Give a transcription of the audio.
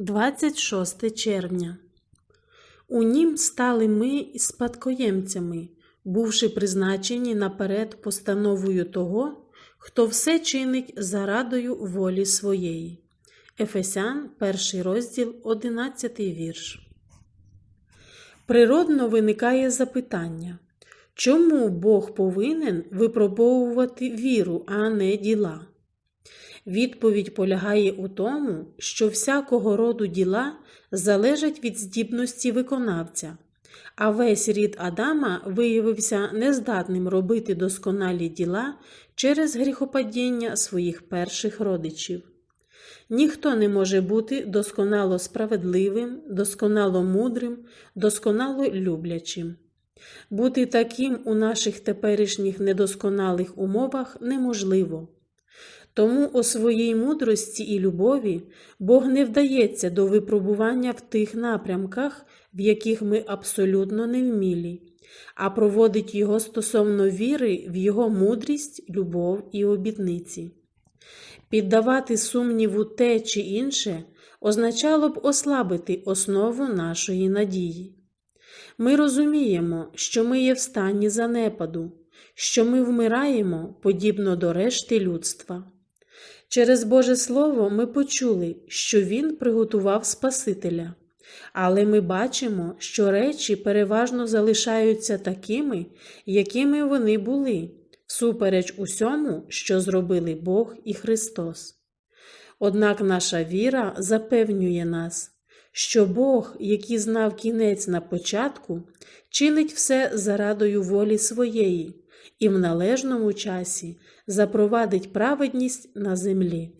26 червня. У нім стали ми спадкоємцями, бувши призначені наперед постановою того, хто все чинить за радою волі своєї. Ефесян, перший розділ, 11 вірш. Природно виникає запитання, чому Бог повинен випробовувати віру, а не діла? Відповідь полягає у тому, що всякого роду діла залежать від здібності виконавця, а весь рід Адама виявився нездатним робити досконалі діла через гріхопадіння своїх перших родичів. Ніхто не може бути досконало справедливим, досконало мудрим, досконало люблячим. Бути таким у наших теперішніх недосконалих умовах неможливо. Тому у своїй мудрості і любові Бог не вдається до випробування в тих напрямках, в яких ми абсолютно невмілі, а проводить його стосовно віри в його мудрість, любов і обітниці. Піддавати сумніву те чи інше означало б ослабити основу нашої надії. Ми розуміємо, що ми є в стані занепаду, що ми вмираємо подібно до решти людства. Через Боже Слово ми почули, що Він приготував Спасителя, але ми бачимо, що речі переважно залишаються такими, якими вони були, всупереч усьому, що зробили Бог і Христос. Однак наша віра запевнює нас, що Бог, який знав кінець на початку, чинить все зарадою волі своєї і в належному часі запровадить праведність на землі.